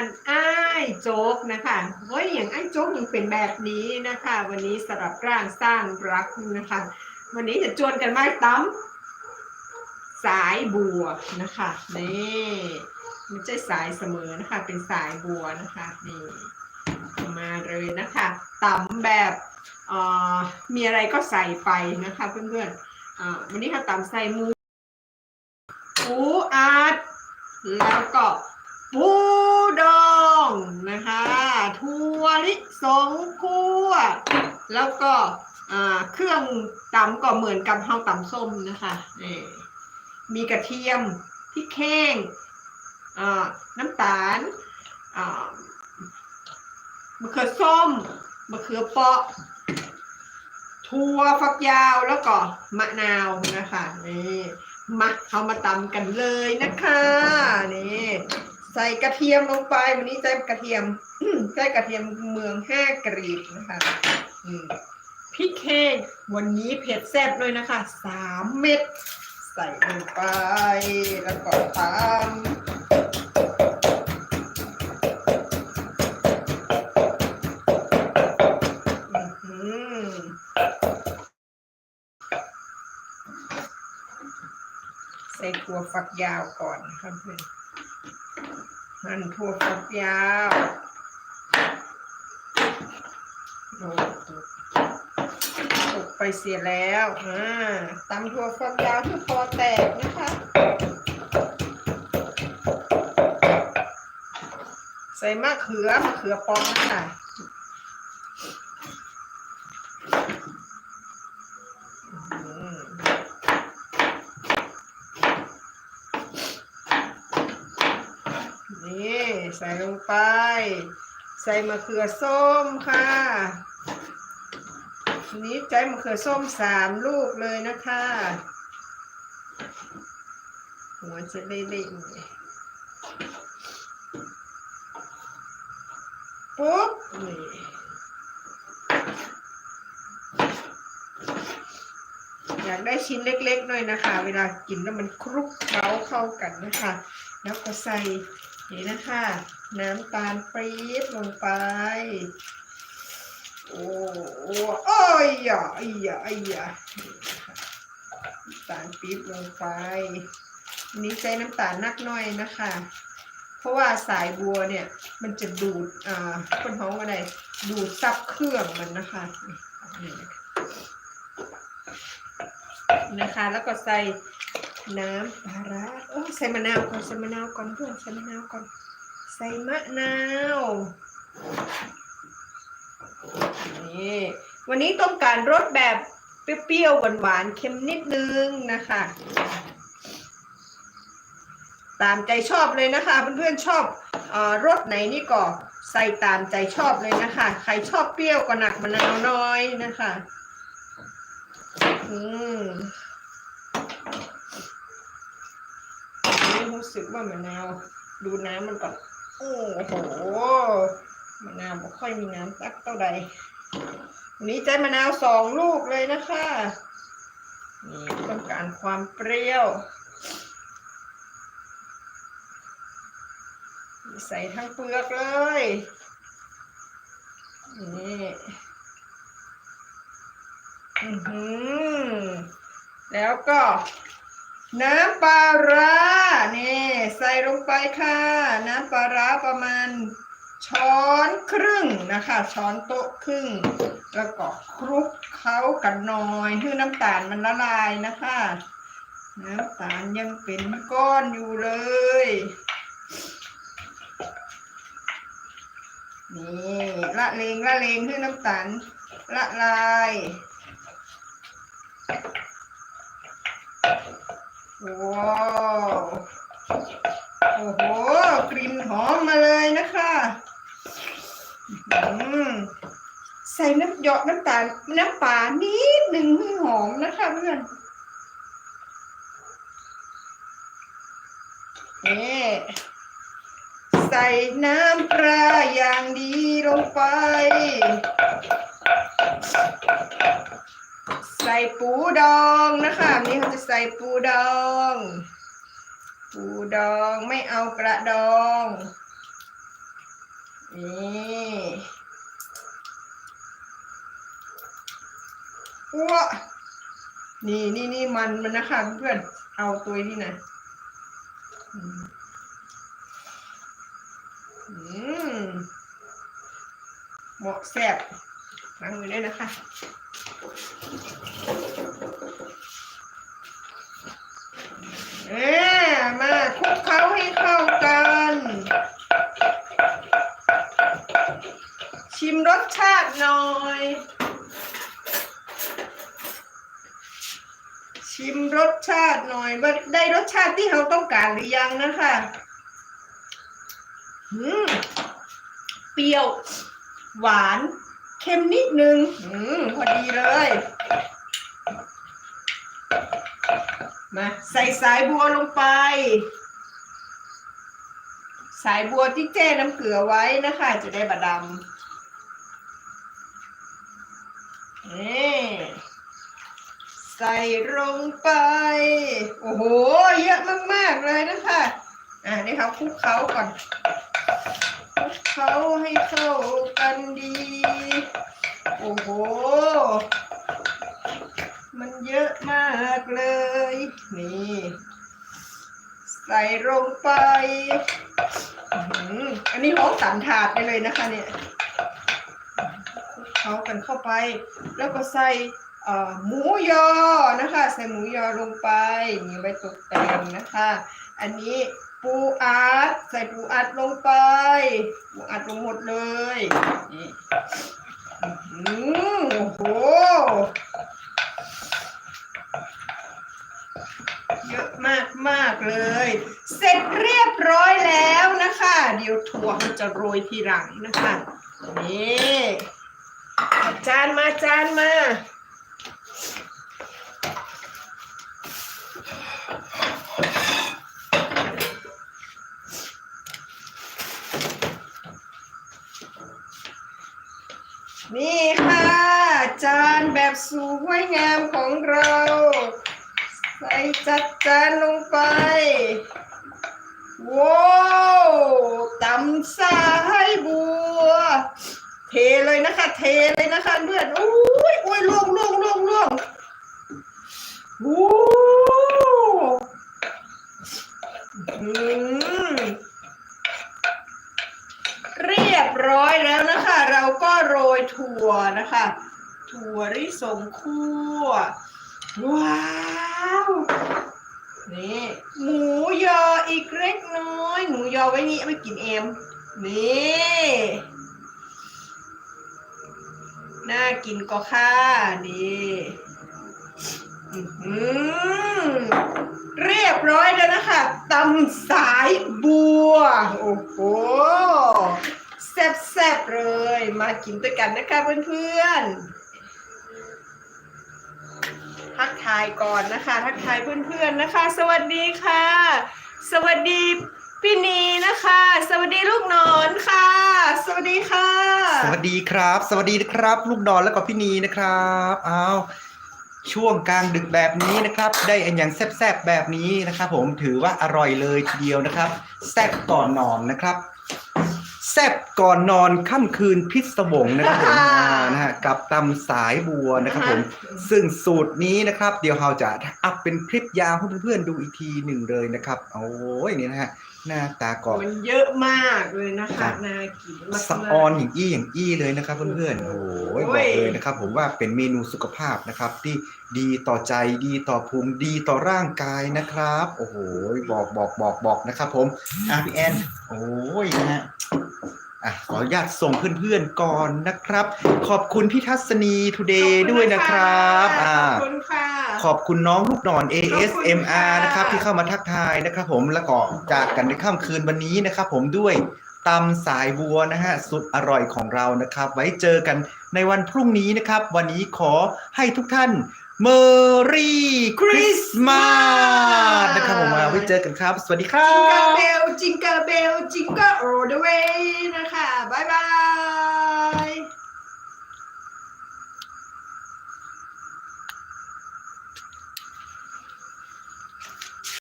านอ้ายโจ๊กนะคะเฮ้ยอย่างอ้ายโจ๊กยังเป็นแบบนี้นะคะ วันนี้สำหรับร่างสร้างรักนะคะ วันนี้จะจวนกันไม้ตั้มสายบัวนะคะนี่ไม่ใช่สายเสมอนะคะ เป็นสายบัวนะคะนี่มาเลยนะคะตำแบบเออมีอะไรก็ใส่ไปนะคะเพื่อนๆวันนี้ค่ะตำใส่หมูหมูอัดแล้วก็ปู คะถั่วลิสงคั่วแล้วก็เครื่องตำก็เหมือนกับข้าตำส้มนะคะนี่มีกระเทียมพริกแห้งน้ำตาลมะเขือส้มมะเขือเปาะถั่วฝักยาวแล้วก็มะนาวนะคะนี่มาเอามาตำกันเลยนะคะนี่ ใส่กระเทียมลงไปวันนี้ใส่กระเทียมใส่กระเทียมเมืองห้ากรีดนะคะพริกแห้งวันนี้เผ็ดแซ่บเลยนะคะสามเม็ด ใส่ลงไปแล้วก็ตำอื้อหือใส่ถั่วฝักยาวก่อนครับเพื่อน หั่นถั่วฝักยาวโอ้ตกตกไปเสียแล้วอ่าตำถั่วฝักยาวที่พอแตกนะคะ ใส่มะเขือมะเขือปองนะคะ อืมนี่ ใส่ลงไป ใส่มะเขือส้มค่ะนี้ใจมะเขือส้มสามลูกเลยนะคะ หัวจะเละๆหน่อยปุ๊บนี่อยากได้ชิ้นเล็กๆหน่อยนะคะ เวลากินแล้วมันคลุกเคล้าเข้ากันนะคะ แล้วก็ใส่ นี่นะคะ น้ำตาลปี๊บลงไป โอ้โอ้โอ้ยอะอ้ยะอ้ยะนี่ะน้ำตาลปี๊บลงไปอันนี้ใช้น้ำตาลนักหน่อยนะคะ เพราะว่าสายบัวเนี่ยมันจะดูด อ่าคนท้องอะไรดูดซับเครื่องมันนะคะนี่นะคะ แล้วก็ใส่ น้ำปลาร้าโอ้ใส่มะนาวก่อนใส่มะนาวก่อนเพื่อนใส่มะนาวก่อน ใส่มะนาวนี่วันนี้ต้องการรสแบบเปรี้ยวๆหวานๆเค็มนิดนึงนะคะ ตามใจชอบเลยนะคะเพื่อนๆชอบออรสไหนนี่ก็ใส่ตามใจชอบเลยนะคะ ใครชอบเปรี้ยวก็หนักมะนาวน้อยนะคะ อืมนี่ รู้สึกว่ามะนาว ดูน้ำมันก่อน โอ้โหมะนาวไม่ค่อยมีน้ำสักเท่าใดวันนี้ใจมะนาวสองลูกเลยนะคะนี่ต้องการความเปรี้ยวใส่ทั้งเปลือกเลย นี่ อือหือแล้วก็ น้ำปลาร้านี่ใส่ลงไปค่ะ น้ำปลาร้าประมาณช้อนครึ่งนะคะ ช้อนโต๊ะครึ่ง แล้วก็คลุกเข้ากันหน่อยให้น้ำตาลมันละลายนะคะ น้ำตาลยังเป็นก้อนอยู่เลย นี่ละเลงละเลงให้น้ำตาลละลาย ว้าวโอ้โหกลิ่นหอมมาเลยนะคะอืมใส่น้ำหยดน้ำตาลน้ำปลานิดหนึ่งให้หอมนะคะเพื่อนนี่ใส่น้ำปลาอย่างดีลงไป ส่ปูดองนะคะนี่เขาจะใส่ปูดอง ปูดองไม่เอากระดอง นี่อ้วนี่นี่นี่มันมันนะคะเพื่อนเอาตัวนี้นะอืมอืมเหมาะแซ่บ ล้างมือด้วยนะคะเอ๊มาคลุกเคล้าให้เข้ากัน ชิมรสชาติหน่อย ชิมรสชาติหน่อยว่าได้รสชาติที่เราต้องการหรือยังนะคะอืมเปรี้ยว หวาน เค็มนิดนึง อืมพอดีเลย มาใส่สายบัวลงไป สายบัวที่แจ้น้ำเกลือไว้นะคะ จะได้บะดำนี่ใส่ลงไป โอ้โห เยอะมาก ๆ เลยนะคะ อะนี่เขาคลุกเคล้าก่อน คลุกเคล้าให้เข้ากันดี โอ้โห มันเยอะมากเลย นี่ ใส่ลงไป อันนี้ห้องสามถาดไปเลยนะคะเนี่ยเคล้ากันเข้าไป แล้วก็ใส่หมูยอนะคะ ใส่หมูยอลงไปมีไว้ตกแต่งนะคะ อันนี้ ปูอัดใส่ปูอัดลงไป ปูอัดลงหมดเลยนี่อื้อหือโอ้โหเยอะมากมากเลย เสร็จเรียบร้อยแล้วนะคะ เดี๋ยวถั่วมันจะโรยทีหลังนะคะนี่เอาจานมาจานมา นี่ค่ะ จานแบบสวยงาม ของเรา ใส่จัดจานลงไป ว้าวตำสายบัว เทเลยนะคะ เทเลยนะคะเพื่อนอุ้ยอุ้ยล่วงล่วงล่วงล่วงโอ้อืมเรียบร้อยแล้วนะคะ เราก็โรยถั่วนะคะ ถั่วลิสงคั่ว ว้าว นี่ หมูยออีกเล็กน้อย หมูยอไว้นี่เอาไปกินเอม นี่ น่ากินก็ค่ะ นี่อื้อหือเรียบร้อยแล้วนะคะตำสายบัว โอ้โหแซ่บๆเลย มากินด้วยกันนะคะเพื่อนๆ ทักทายก่อนนะคะ ทักทายเพื่อนๆนะคะ สวัสดีค่ะ สวัสดีพี่นีนะคะ สวัสดีลูกนอนค่ะ สวัสดีค่ะ สวัสดีครับ สวัสดีนะครับ ลูกดอนแล้วก็พี่นีนะครับอ้าวช่วงกลางดึกแบบนี้นะครับ ได้อันอย่างแซ่บๆแบบนี้นะครับ ผมถือว่าอร่อยเลยทีเดียวนะครับ แซ่บก่อนนอนนะครับ แซ่บก่อนนอนค่ำคืนพิศวงนะครับผมอ่านะฮะกับตำสายบัวนะครับผม ซึ่งสูตรนี้นะครับ เดี๋ยวเราจะอัพเป็นคลิปยาวให้เพื่อนๆดูอีกทีหนึ่งเลยนะครับ โอ้ยนี่นะฮะหน้าตากรอบ มันเยอะมากเลยนะครัคะบน่ากินมากๆ สะออนอย่างอี้อย่างอี้เลยนะครับเพื่อนๆโอ้โหโอ้ยบอกเลยนะครับ ผมว่าเป็นเมนูสุขภาพนะครับ ที่ดีต่อใจดีต่อภูมิดีต่อร่างกายนะครับ โอ้โหบอกบอกบอกบอกนะครับ ผมอะพี่แอนโอ้ยนะฮะ อะขออนุญาตส่งเพื่อนๆก่อนนะครับ ขอบคุณพี่ทัศนีทูเดย์ด้วยนะครับอ่าขอบคุณค่ะ ขอบคุณน้องลูกนอนขอบคุณ ASMR ค่ะนะครับ ที่เข้ามาทักทายนะครับ ผมแล้วก็จากกันในค่ำคืนวันนี้นะครับ ผมด้วยตำสายบัวนะฮะสุดอร่อยของเรานะครับ ไว้เจอกันในวันพรุ่งนี้นะครับ วันนี้ขอให้ทุกท่าน Merry Christmas นะครับผมมาไว้เจอกันครับ สวัสดีครัจิงเกิลบเบลจิงเกิลเบลจิงเกิลโอเดเวย์นะคะ บ๊ายบาย